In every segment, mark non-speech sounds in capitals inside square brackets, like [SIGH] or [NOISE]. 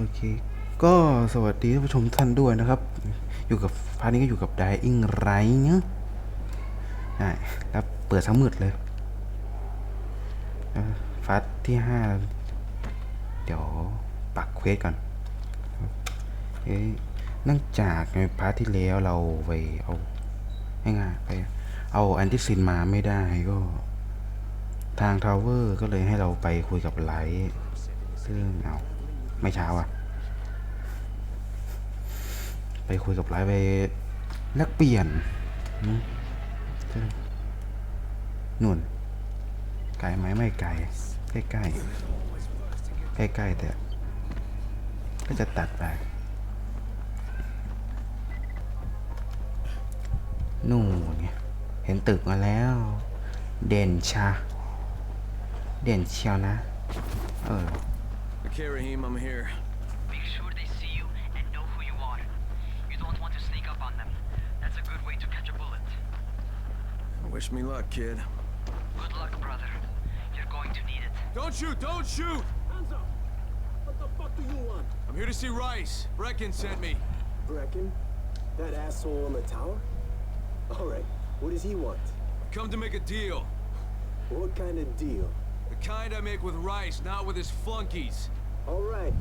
โอเค ก็สวัสดีท่านผู้ชมท่านด้วยนะครับ อยู่กับพาร์ทนี้ก็อยู่กับ Dying Right เนอะใช่แล้วเปิดทั้งมืดเลยฟาร์ทที่ห้าเดี๋ยวปักเควสก่อนเอ๊ะเนื่องจากในพาร์ทที่แล้วเราไปเอาง่ายๆไป เอาแอนติซินมาไม่ได้ก็ ทางทาวเวอร์ก็เลยให้เราไปคุยกับไลท์ซึ่งเอา ไม่เช้าอะ ไปคุยกับไลท์ไปแลกเปลี่ยนนู่น ไกลไหมไม่ไกลใกล้ใกล้ใกล้ใกล้แต่ก็จะตัดไป นู่นไงเห็นตึกมาแล้ว เด่นชา เด่นเชียวนะ เออ Okay, Raheem, I'm here. Make sure they see you and know who you are. You don't want to sneak up on them. That's a good way to catch a bullet. Wish me luck, kid. Good luck, brother. You're going to need it. Don't shoot! Don't shoot! Hands up! What the fuck do you want? I'm here to see Rice. Brecken sent me. Brecken? That asshole in the tower? Alright, what does he want? Come to make a deal. What kind of deal? The kind I make with Rice, not with his flunkies. Alright,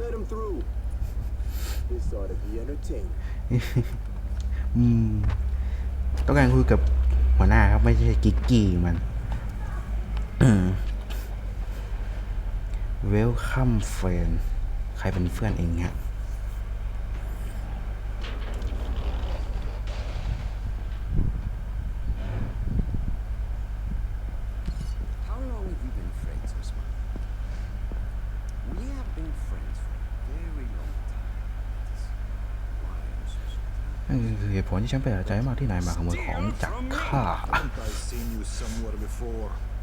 let him through. This ought to be entertaining. อืมต้องการคุยกับหัวหน้าครับ ไม่ใช่กิกกี้มันเวลคัมเฟนใครเป็นเพื่อนเองฮะ How long have you been friends, Osman? We have been friends for a very long time. That's why I'm so surprised. นั่นคือเหตุผลที่ ฉันแปลกใจมากที่นายมาขโมยของจากข้า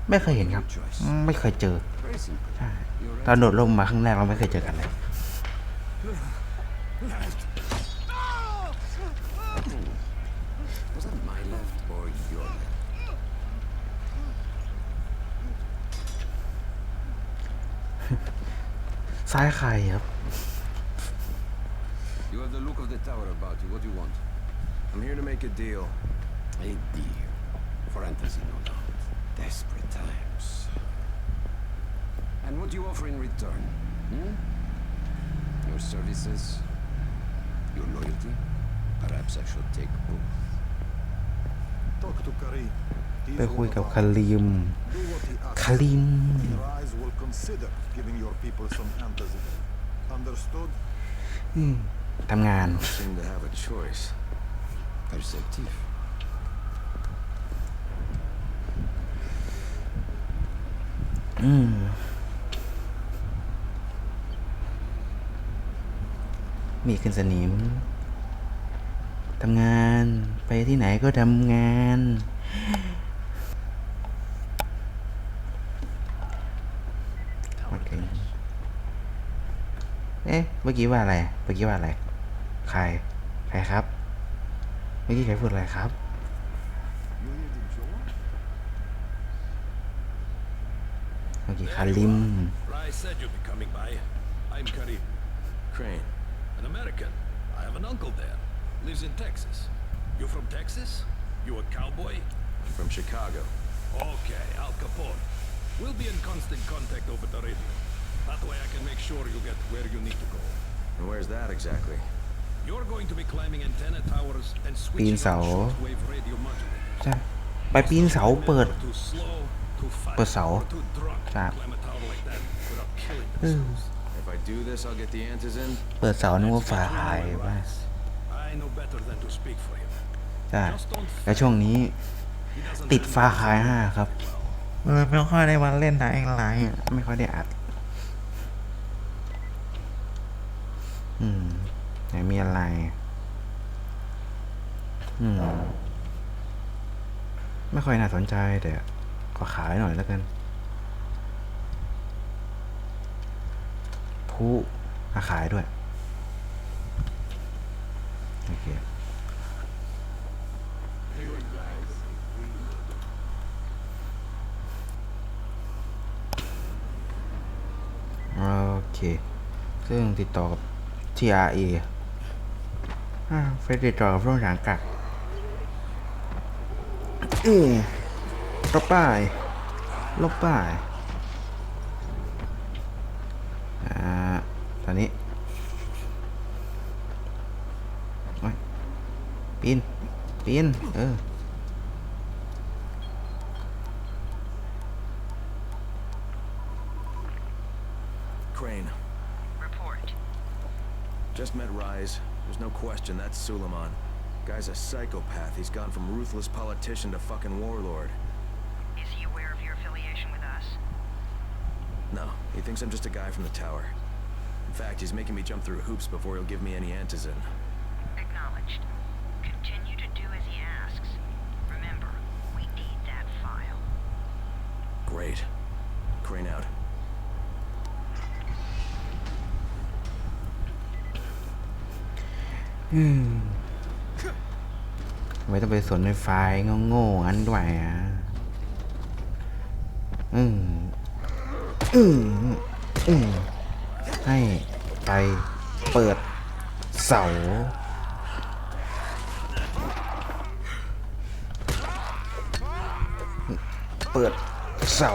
ไม่เคยเห็นครับ ไม่เคยเจอ ใช่ตอนโดดลงมาข้างแรกเราไม่เคยเจอกันเลย ซ้ายใครครับ You have the look of the tower about you. What do you want? I'm here to make a deal. A deal. Fantasy, no doubt. Desperate times. And what do you offer in return? Hmm? Your services? Your loyalty? Perhaps I should take both. Talk to Karim. He's ไปคุยกับ all คา about. ริม Do what he asks. คาริม Rise will consider giving your people some antizin. Understood? ทำงาน Perceptive. อืมมีขึ้นสนิม ทำงาน ไปที่ไหนก็ทำงานโอเคเอ๊ะ เมื่อกี้ว่าอะไร เมื่อกี้ว่าอะไร ใคร ใครครับ เมื่อกี้ใครพูดอะไรครับ You hear the joke? เมื่อกี้คาริม Rice said you'd be coming by. I'm Karim, Crane. an American. I have an uncle there. Lives in Texas. You from Texas? You a cowboy? From Chicago. Okay, Al Capone. We'll be in constant contact over the radio. That way I can make sure you get where you need to go. And where's that exactly? ปีน switching เสา on shortwave radio modulators. ใช่ไปปีนเสาเปิด Too slow, too fast, เปิดเสา or too drunk to ใช่ climb a tower like that without killing themselves. If I do this, I'll get the antizin. เปิดเสานึกว่าฝ่าหายว่า I know better than to speak for him. ใช่ Just don't แล้วช่วงนี้ He doesn't ติด handle ฟ้า his คาย job ห้าครับ well. เออไม่ค่อยได้มาเล่นไหนไลน์อะไม่ค่อยได้อัด อืมไห นมีอะไร อืม ไม่ค่อยน่าสนใจแต่ขอขายหน่อยแล้วกันผู้อาขายด้วย โอเคโอเค ซึ่งติดต่อกับ TRA ไปติดต่อกับโรงหนังกักเออลบป้ายลบป้ายอ่าตอนนี้โอ้ยปีนปีนเออ Crane, Report. just met Rise. There's no question that's Suleiman. Guy's a psychopath. He's gone from ruthless politician to fucking warlord. Is he aware of your affiliation with us? No, he thinks I'm just a guy from the tower. In fact, he's making me jump through hoops before he'll give me any antizin. ไม่ต้องไปสนในไฟโง่ๆงั้นด้วยอะอืมอืมอืมให้ไปเปิดเสาเปิดเสา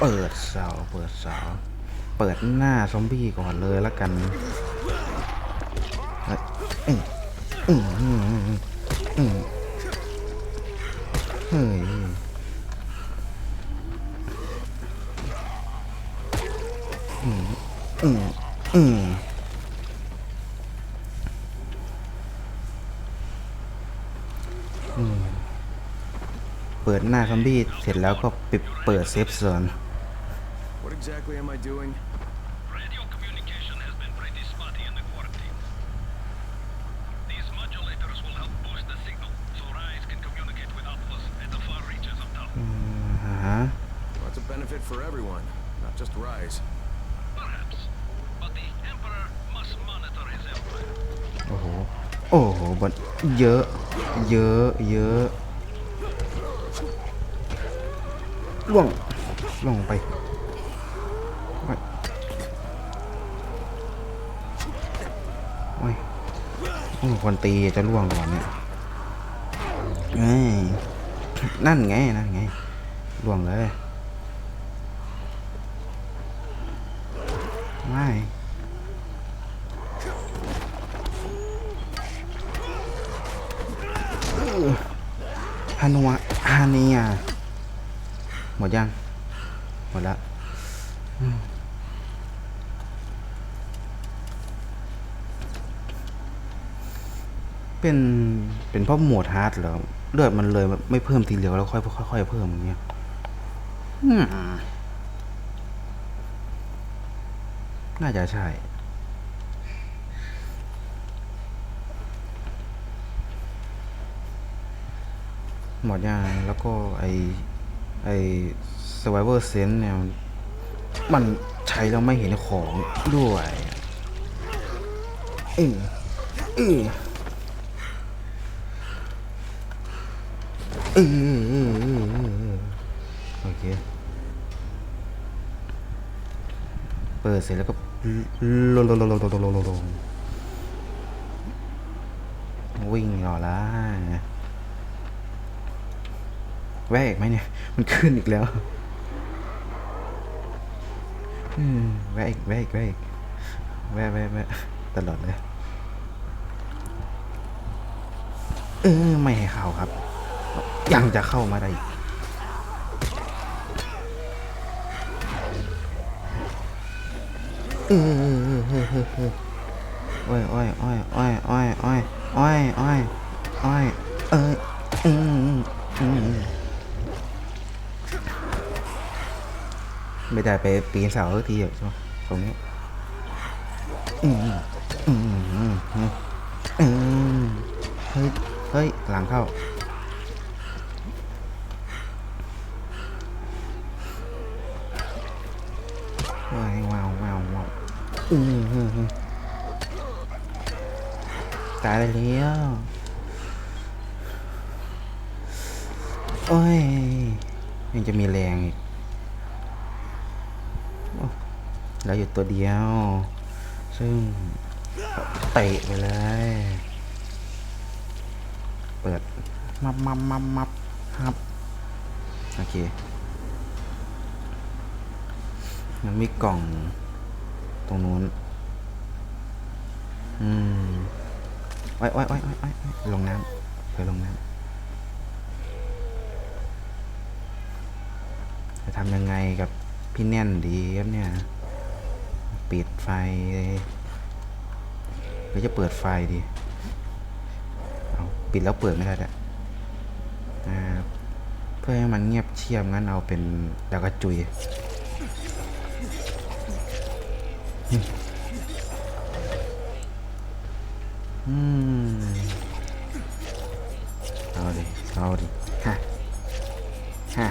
เปิดเสา เปิดเสา เปิดหน้าซอมบี้ก่อนเลยแล้วกัน เฮ้ยอืมอืมอืมเปิดหน้าซอมบี้เสร็จแล้วก็ปิดเปิดเซฟโซน What exactly am I doing? Radio communication has been pretty spotty in the quarantine. These modulators will help boost the signal, so Rise can communicate with outposts at the far reaches of town. อ่าฮะ Well, it's a benefit for everyone, not just Rise. Perhaps. But the Emperor must monitor his empire. โอ้โห โอ้โหบนเยอะ เยอะ เยอะล่วงล่วงไป โอ้ยโอ้ยโอ้ยคนตีจะล่วงก่อนเนี่ยเอ้ยนั่นไง นั่นไงล่วงเลย ไม่ ฮา นัวฮาเนียหมดยัง หมดล้วอืมเป็น เป็นเพราะหมดฮาร์ดเหรอเลือดมันเลยไม่เพิ่มทีเดียวแล้วค่อยค่อยๆเพิ่มอย่างเงี้ยน่าจะใช่ หมดยางแล้วก็ไอไอ survivor sense เนี่ย มันใช้แล้วไม่เห็นของด้วยอืออืออือโอเค เปิดเสร็จแล้วก็ลงลงลงลงลงลงลงวิ่งหรอละ แวะอีกไหมเนี่ย มันขึ้นอีกแล้วอืมแวะอีกแวะอีกแวะอีกแวะแวะแวะตลอดเลย เออ ไม่ให้เข้าครับ ยังจะเข้ามาได้อีกเออเออเออเออโอ้ยโอ้ยโอ้ยโอ้ยโอ้ยโอ้ยโอ้ยโอ้ยโอ้ยเอออืมอืมอืม ไม่ได้ไปปีนเสาสักทีอะใช่ไหมตรงนี้เฮ้ย เฮ้ย หลังเข้า ว้าวว้าวว้าวว้าวอืมตายไปแล้วโอ้ยยังจะมีแรงอีก แล้วอยู่ตัวเดียว ซึ่งเตะไปเลย เปิด มับมับมับมับครับ โอเคยังมีกล่อง ตรงนู้น อืมไว้ไว้ไว้ไว้ไว้ไว้ลงน้ำไปลงน้ำจะทำยังไงกับพี่แน่นดีครับเนี่ย ปิดไฟหรือจะเปิดไฟดีเอาปิดแล้วเปิดไม่ได้แหละเพื่อให้มันเงียบเชียบงั้นเอาเป็นดาวกระจุยอืมเอาดิเอาดิฮะฮะ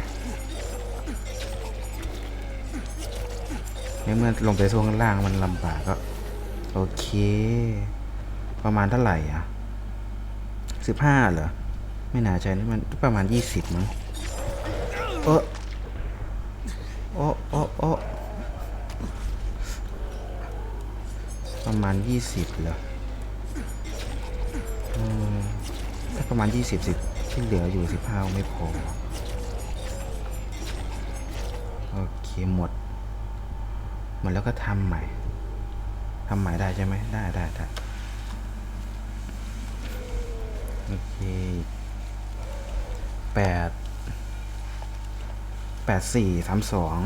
ในเมื่อลงไปช่วงล่างมันลำบากก็ โอเค ประมาณเท่าไหร่อะสิบห้าเหรอ ไม่น่าใช่นี่มันประมาณยี่สิบมั้งเออโอ้โอ้โอ้ประมาณยี่สิบเหรอถ้าประมาณยี่สิบสิที่เหลืออยู่สิบห้าไม่พอ โอเค หมด หมดแล้วก็ทำใหม่ทำใหม่ได้ใช่ไหมได้ได้ได้โอเคแปดแปดสี่สามสอง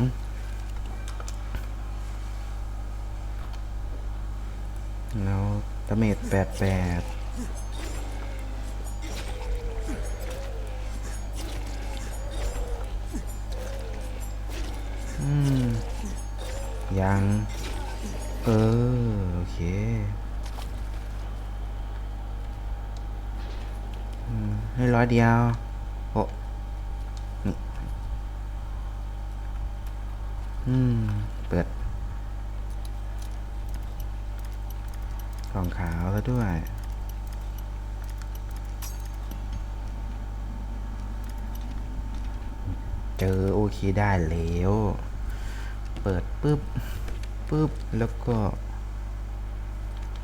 แล้วดาเมจแปดแปด ยัง เออ โอเคอืมให้ร้อยเดียวโอ้นี่อืม เปิดกล่องขาวซะด้วยเจอโอเคได้แล้ว เปิดปุ๊บปุ๊บแล้วก็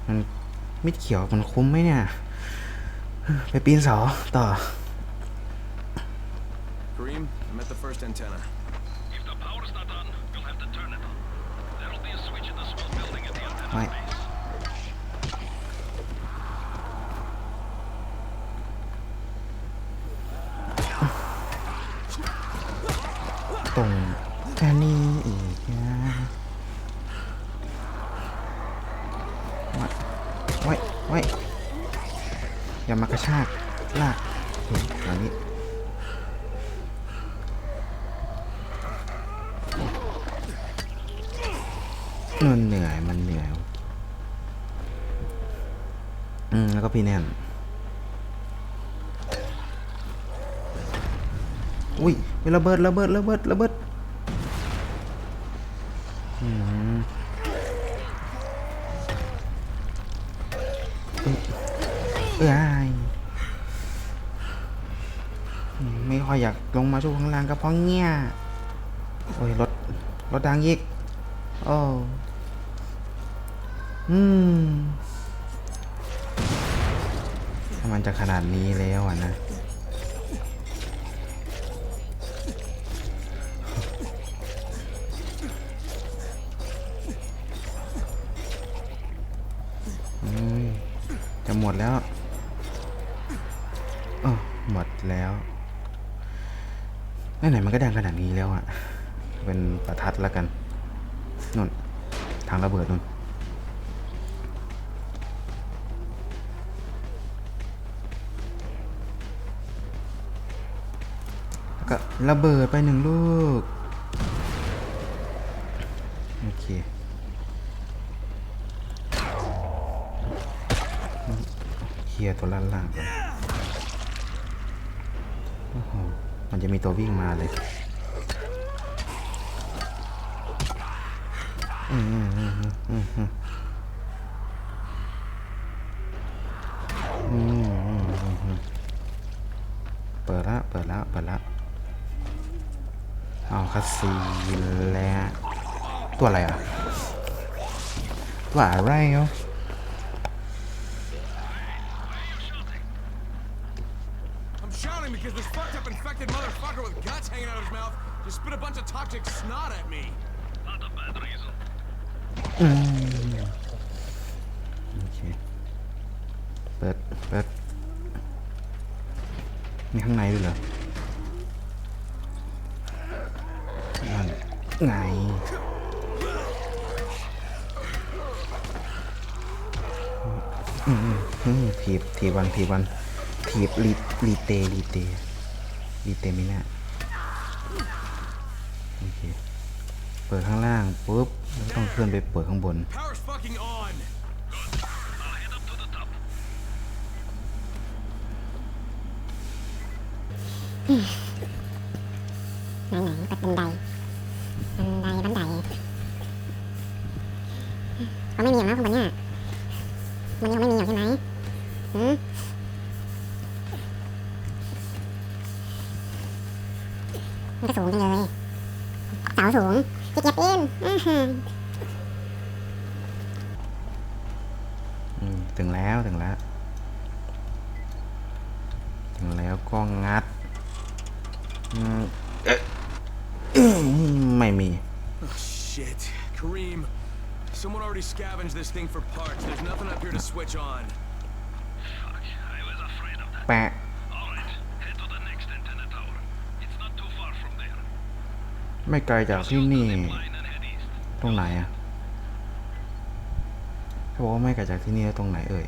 มันมิดเขียวมันคุ้มไหมเนี่ย ไปปีนเสาต่อ Kareem, I'm at the first antenna. If the power's not on, you'll have to turn it on. There'll be a switch in the small building at the antenna มันเหนื่อย มันเหนื่อย อืม แล้วก็พี่แนนอุ้ยระเบิดระเบิดระเบิดระเบิดอืมเอ้ยเอ้ไม่ค่อยอยากลงมาช่วงข้างล่างก็เพราะเงี้ย โอ้ยรถรถดังอีกโอ้ อืมถ้ามันจะขนาดนี้แล้วอะนะจะหมดแล้วเออหมดแล้วไหนๆมันก็ดังขนาดนี้แล้วอะเป็นประทัดแล้วกันนุ่นทางระเบิดนุ่น ระเบิดไปหนึ่งลูก โอเค เคลียร์ตัวล่างล่างก่อนโอ้โหมันจะมีตัววิ่งมาเลยอืมอืมอืมอืม คาซีแล้ว ตัวอะไรอะ ตัวอะไรเนาะอืมโอเคเปิดเปิดมีข้างในด้วยเหรอ ไงถีบถีบวันถีบวันถีบรีรีเตรีเตรีเตมินะโอเค เปิดข้างล่างปุ๊บแล้วต้องเคลื่อนไปเปิดข้างบน หืมมันก็สูงจังเลยเสาสูงขี้เกียจปีนอื้อหืออืมถึงแล้วถึงแล้ว ถึงแล้วก็งัดอืมเอ๊ะไม่มี shit. Kareem, someone already scavenged this thing for parts. There's nothing up here to switch on. Far from there. ไม่ไกลจากที่นี่ ตรงไหนอะเขาบอกว่าไม่ไกลจากที่นี่แล้วตรงไหนเอ่ย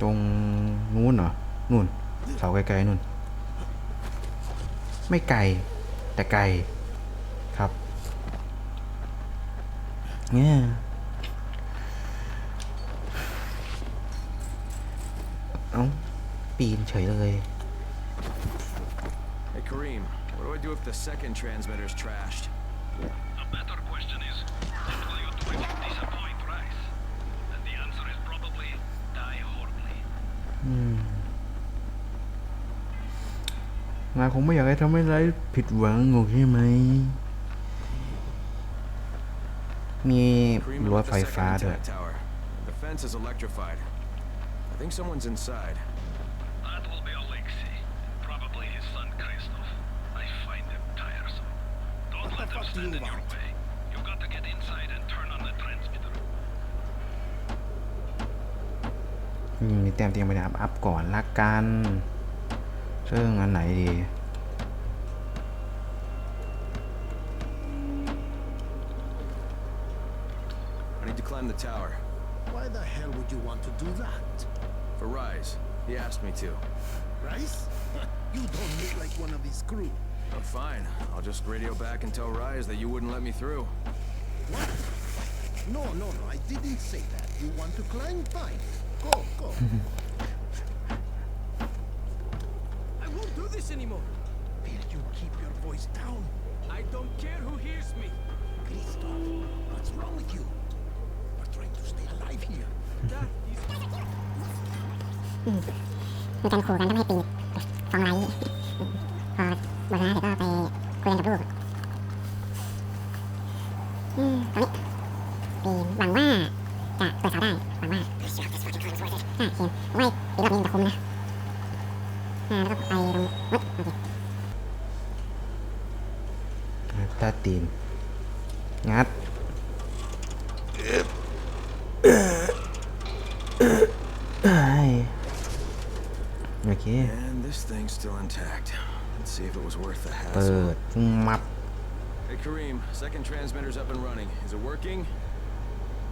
ตรงนู้นเหรอ นู่น เสาไกลๆนู่น ไม่ไกล แต่ไกล ครับ เนี่ย เอ้าปีนเฉยเลย Hey, Kareem, what do I do if the second transmitter's trashed? A better question is, what will you do if you disappoint Rice? And the answer is probably die horribly. นายคงไม่อยากให้ทำให้ไรผิดหวังหรอกใช่ไหม มี Kareem, รั้ว look at ไฟ the ฟ้า second ด้วย antenna tower. The fence is electrified. I think someone's inside. That will be Alexei. Probably his son Christoph. I find him tiresome. Don't let them stand in your way. You got to get inside and turn on the transmitter. อืมมีเตรียมเตรียมไปอัพอัพก่อนละกัน ซึ่งอันไหนดี I need to climb the tower. Why the hell would you want to do that? For Rise. He asked me to. Rice? [LAUGHS] you don't look like one of his crew. I'm fine. I'll just radio back and tell Rise that you wouldn't let me through. What? No, no, no, I didn't say that. You want to climb? Fine. Go, go. [LAUGHS] I won't do this anymore. Will you keep your voice down? I don't care who hears me. Christoph, what's wrong with you? We're trying to stay alive here. That is มีการขู่กันต้องให้ปีนฟังไรพอบทนะเดี๋ยวก็ไปคุยกันกับลูกอืมตรงนี้ปีนหวังว่าจะเปิดเสาได้หวังว่าอ่าเคนไว้ปีรอบนี้จะคุ้มนะอ่าแล้วก็ไปตรงอุ๊ยโอเคตาตีนงัดเอ้ยโอเค And this thing's still intact. Let's see if it was worth the เปิ hassle. ดมับ Hey, Kareem, second transmitter's up and running. Is it working?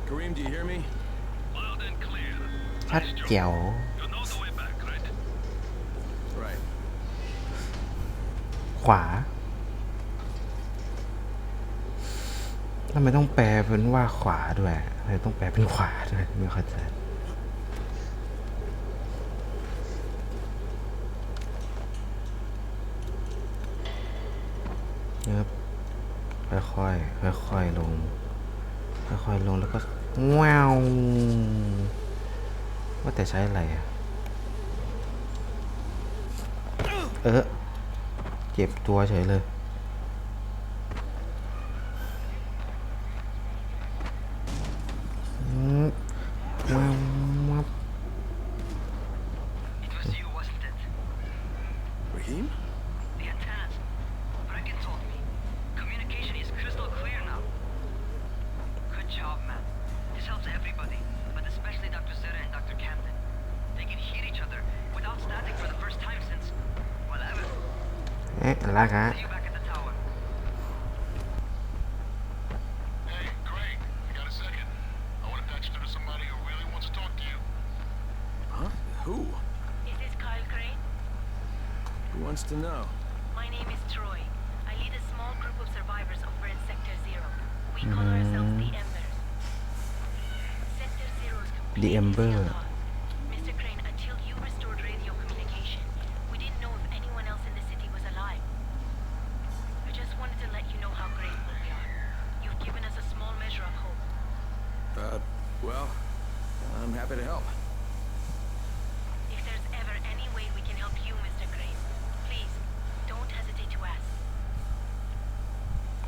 Kareem, do you hear me? Loud and clear. ชัด Nice job. แจ๋ว You know the way back, right? Right. ขวาทำไมต้องแปลเป็นว่าขวาด้วยทำไมต้องแปลเป็นขวาด้วยไม่เข้าใจ นะครับค่อยๆค่อยๆลง ค่อยๆลงแล้วก็ว้าวว่าแต่ใช้อะไรอะเออเจ็บตัวเฉยเลย เอ๊ะลากฮะ See you back at the tower. Hey, Craig,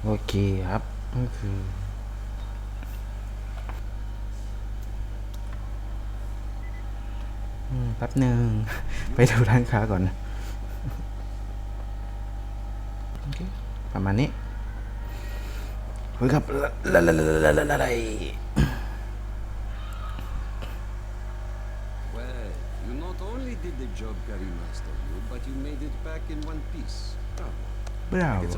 โอเคครับ ก็คืออืมแป๊บหนึ่ง ไปดูร้านค้าก่อนนะโอเคประมาณนี้เฮ้ยครับละละละละละละละ Well, you not only did the job Karim asked of you, but you made it back in one piece. Bravo. เปล่า Get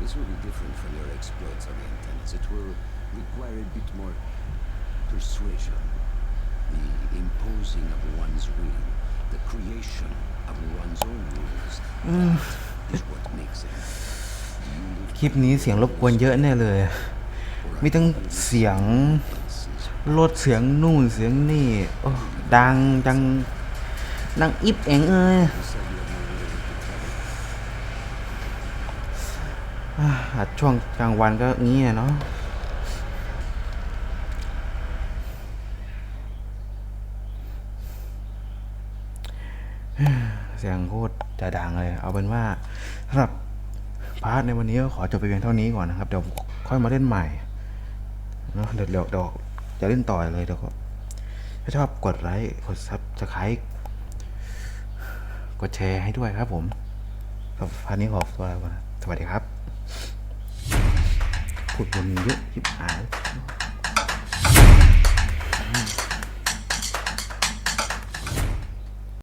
This will be different from your exploits on the antennas. It will require a bit more persuasion. The imposing of one's will, the creation of one's own rules. That is what makes it. You live คลิปนี้เสียงรบกวนเยอะแน่เลยมีทั้งเสียง senses. รถเสียงนู่นเสียงนี่ โอ้ ดังดังดังอิบเองเอ้ย You said you had no way to าอาจช่วงกลางวันก็งี้อะเนาะเสียงโคตรจะดังเลย เอาเป็นว่าสำหรับพาร์ทในวันนี้ก็ขอจบไปเพียงเท่านี้ก่อนนะครับ เดี๋ยวค่อยมาเล่นใหม่เนาะเดี๋ยวเดี๋ยวเดี๋ยวจะเล่นต่อเลยเดี๋ยวก็ถ้าชอบกดไลค์กดซับสไครต์กดแชร์ให้ด้วยครับผมสำหรับพาร์ทนี้ขอตัวลาไปก่อนสวัสดีครับ ขุดวันเยอะชิบหาย